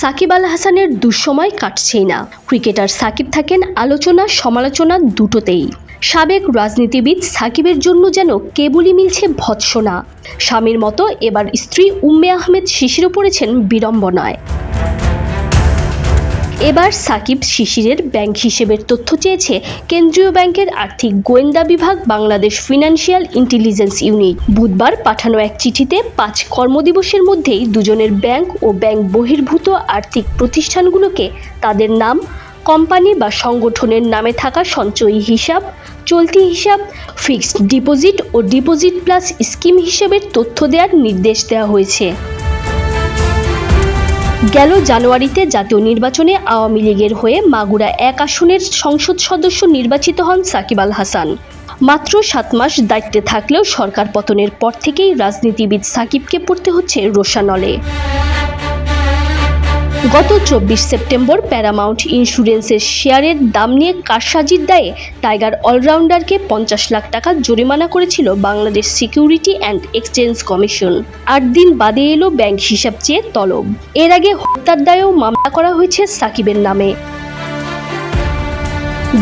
সাকিব আল হাসানের দুঃসময় কাটছেই না। ক্রিকেটার সাকিব থাকেন আলোচনা, সমালোচনা দুটোতেই। সাবেক রাজনীতিবিদ সাকিবের জন্য যেন কেবলই মিলছে ভৎসনা। স্বামীর মতো এবার স্ত্রী উম্মে আহমেদ শিশিরও পড়েছেন বিড়ম্বনায়। এবার সাকিব শিশিরের ব্যাংক হিসেবের তথ্য চেয়েছে কেন্দ্রীয় ব্যাংকের আর্থিক গোয়েন্দা বিভাগ বাংলাদেশ ফিনান্সিয়াল ইন্টেলিজেন্স ইউনিট। বুধবার পাঠানো এক চিঠিতে পাঁচ কর্মদিবসের মধ্যেই দুজনের ব্যাংক ও ব্যাংক বহির্ভূত আর্থিক প্রতিষ্ঠানগুলোকে তাদের নাম, কোম্পানি বা সংগঠনের নামে থাকা সঞ্চয়ী হিসাব, চলতি হিসাব, ফিক্সড ডিপোজিট ও ডিপোজিট প্লাস স্কিম হিসেবের তথ্য দেওয়ার নির্দেশ দেওয়া হয়েছে। গেল জানুয়ারিতে জাতীয় নির্বাচনে আওয়ামী লীগের হয়ে মাগুরা এক আসনের সংসদ সদস্য নির্বাচিত হন সাকিব আল হাসান। মাত্র সাত মাস দায়িত্বে থাকলেও সরকার পতনের পর থেকেই রাজনীতিবিদ সাকিবকে পড়তে হচ্ছে রোশানলে। গত চব্বিশ সেপ্টেম্বর প্যারামাউন্ট ইন্স্যুরেন্সের শেয়ারের দাম নিয়ে কারসাজির দায়ে টাইগার অলরাউন্ডারকে পঞ্চাশ লাখ টাকা জরিমানা করেছিল Bangladesh security and exchange commission. আট দিন বাদে এলো ব্যাংক হিসাব চেয়ে তলব। এর আগে হত্যার দায়েও মামলা করা হয়েছে সাকিবের নামে।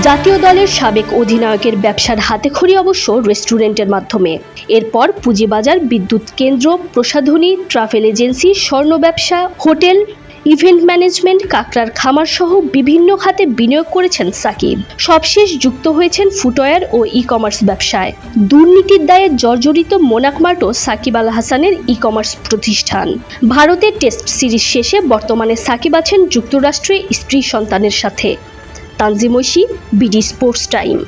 জাতীয় দলের সাবেক অধিনায়কের ব্যবসার হাতেখড়ি অবশ্য রেস্টুরেন্টের মাধ্যমে। এরপর পুঁজিবাজার, বিদ্যুৎ কেন্দ্র, প্রসাধনী, ট্রাভেল এজেন্সি, স্বর্ণ ব্যবসা, হোটেল ইভেন্ট ম্যানেজমেন্ট কাকরার খামার সহ বিভিন্ন খাতে বিনিয়োগ করেছেন সাকিব। সবশেষ যুক্ত হয়েছেন ফুটওয়্যার ও ই কমার্স ব্যবসায়। দুর্নীতির দায়ে জর্জরিত মোনাকমার্টো সাকিব আল হাসানের ই কমার্স প্রতিষ্ঠান। ভারতের টেস্ট সিরিজ শেষে বর্তমানে সাকিব আছেন যুক্তরাষ্ট্রে স্ত্রী সন্তানের সাথে। Tanzim Oishi, BD sports time.